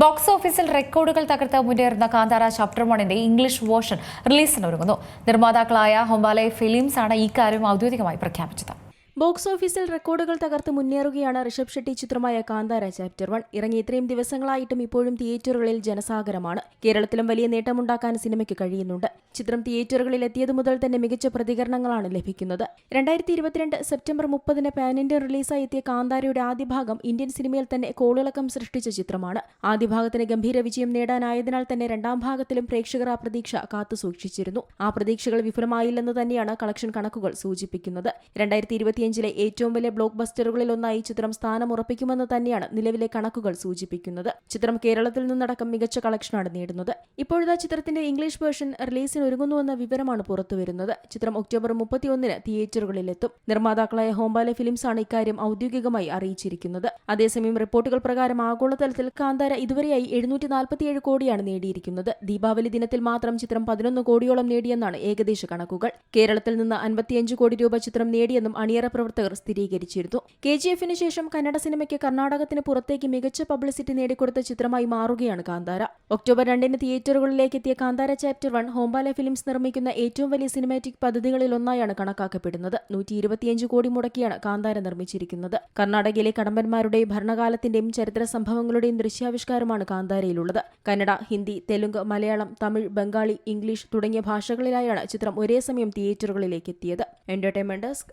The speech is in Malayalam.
ബോക്സ് ഓഫീസിൽ റെക്കോർഡുകൾ തകർത്ത് മുന്നേറുന്ന കാന്താര ചാപ്റ്റർ വണ്ണിന്റെ ഇംഗ്ലീഷ് വേർഷൻ റിലീസിനൊരുങ്ങുന്നു നിർമ്മാതാക്കളായ ഹൊംബാലെ ഫിലിംസ് ആണ് ഇക്കാര്യം ഔദ്യോഗികമായി പ്രഖ്യാപിച്ചത്. ബോക്സ് ഓഫീസിൽ റെക്കോർഡുകൾ തകർത്ത് മുന്നേറുകയാണ് ഋഷഭ് ഷെട്ടി ചിത്രമായ കാന്താര ചാപ്റ്റർ വൺ. ഇറങ്ങി ഇത്രയും ദിവസങ്ങളായിട്ടും ഇപ്പോഴും തിയേറ്ററുകളിൽ ജനസാഗരമാണ്. കേരളത്തിലും വലിയ നേട്ടമുണ്ടാക്കാൻ സിനിമയ്ക്ക് കഴിയുന്നുണ്ട്. ചിത്രം തിയേറ്ററുകളിൽ എത്തിയതു മുതൽ തന്നെ മികച്ച പ്രതികരണങ്ങളാണ് ലഭിക്കുന്നത്. രണ്ടായിരത്തി ഇരുപത്തിരണ്ട് സെപ്റ്റംബർ മുപ്പതിന് പാൻ ഇന്ത്യൻ റിലീസായി എത്തിയ കാന്താരയുടെ ആദ്യ ഭാഗം ഇന്ത്യൻ സിനിമയിൽ തന്നെ കോളിളക്കം സൃഷ്ടിച്ച ചിത്രമാണ്. ആദ്യ ഭാഗത്തിന് ഗംഭീര വിജയം നേടാനായതിനാൽ തന്നെ രണ്ടാം ഭാഗത്തിലും പ്രേക്ഷകർ ആ പ്രതീക്ഷ കാത്തുസൂക്ഷിച്ചിരുന്നു ആ പ്രതീക്ഷകൾ വിഫലമായില്ലെന്ന് തന്നെയാണ് കളക്ഷൻ കണക്കുകൾ സൂചിപ്പിക്കുന്നത്. രണ്ടായിരത്തി ഇരുപത്തിയഞ്ചിലെ ഏറ്റവും വലിയ ബ്ലോക്ക് ബസ്റ്ററുകളിൽ ഒന്നായി ചിത്രം സ്ഥാനമുറപ്പിക്കുമെന്ന് തന്നെയാണ് നിലവിലെ കണക്കുകൾ സൂചിപ്പിക്കുന്നത്. ചിത്രം കേരളത്തിൽ നിന്നടക്കം മികച്ച കളക്ഷനാണ് നേടുന്നത്. ഇപ്പോഴത്തെ ചിത്രത്തിന്റെ ഇംഗ്ലീഷ് വേർഷൻ റിലീസിന് ഒരുങ്ങുന്നുവെന്ന വിവരമാണ് പുറത്തുവരുന്നത്. ചിത്രം ഒക്ടോബർ മുപ്പത്തിയൊന്നിന് തിയേറ്ററുകളിലെത്തും. നിർമ്മാതാക്കളായ ഹോംബാലെ ഫിലിംസാണ് ഇക്കാര്യം ഔദ്യോഗികമായി അറിയിച്ചിരിക്കുന്നത്. അതേസമയം റിപ്പോർട്ടുകൾ പ്രകാരം ആഗോളതലത്തിൽ കാന്താര ഇതുവരെയായി എഴുന്നൂറ്റി നാൽപ്പത്തിയേഴ് കോടിയാണ് നേടിയിരിക്കുന്നത്. ദീപാവലി ദിനത്തിൽ മാത്രം ചിത്രം പതിനൊന്ന് കോടിയോളം നേടിയെന്നാണ് ഏകദേശ കണക്കുകൾ. കേരളത്തിൽ നിന്ന് അൻപത്തിയഞ്ച് കോടി രൂപ ചിത്രം നേടിയെന്നും അണിയറ പ്രവർത്തകർ സ്ഥിരീകരിച്ചിരുന്നു. കെ ജി എഫിന് ശേഷം കന്നഡ സിനിമയ്ക്ക് കർണാടകത്തിന് പുറത്തേക്ക് മികച്ച പബ്ലിസിറ്റി നേടിക്കൊടുത്ത ചിത്രമായി മാറുകയാണ് കാന്താര. ഒക്ടോബർ രണ്ടിന് തിയേറ്ററുകളിലേക്ക് എത്തിയ Kantara chapter one Hombale films നിർമ്മിക്കുന്ന ഏറ്റവും വലിയ സിനിമാറ്റിക് പദ്ധതികളിലൊന്നായാണ് കണക്കാക്കപ്പെടുന്നത്. നൂറ്റി കോടി മുടക്കിയാണ് കാന്താര നിർമ്മിച്ചിരിക്കുന്നത്. കർണാടകയിലെ കടമ്പന്മാരുടെയും ഭരണകാലത്തിന്റെയും ചരിത്ര സംഭവങ്ങളുടെയും ദൃശ്യാവിഷ്കാരമാണ് കാന്താരയിലുള്ളത്. കന്നഡ ഹിന്ദി തെലുങ്ക് മലയാളം തമിഴ് ബംഗാളി ഇംഗ്ലീഷ് തുടങ്ങിയ ഭാഷകളിലായാണ് ചിത്രം ഒരേ സമയം തിയേറ്ററുകളിലേക്ക് എത്തിയത്. Entertainment desk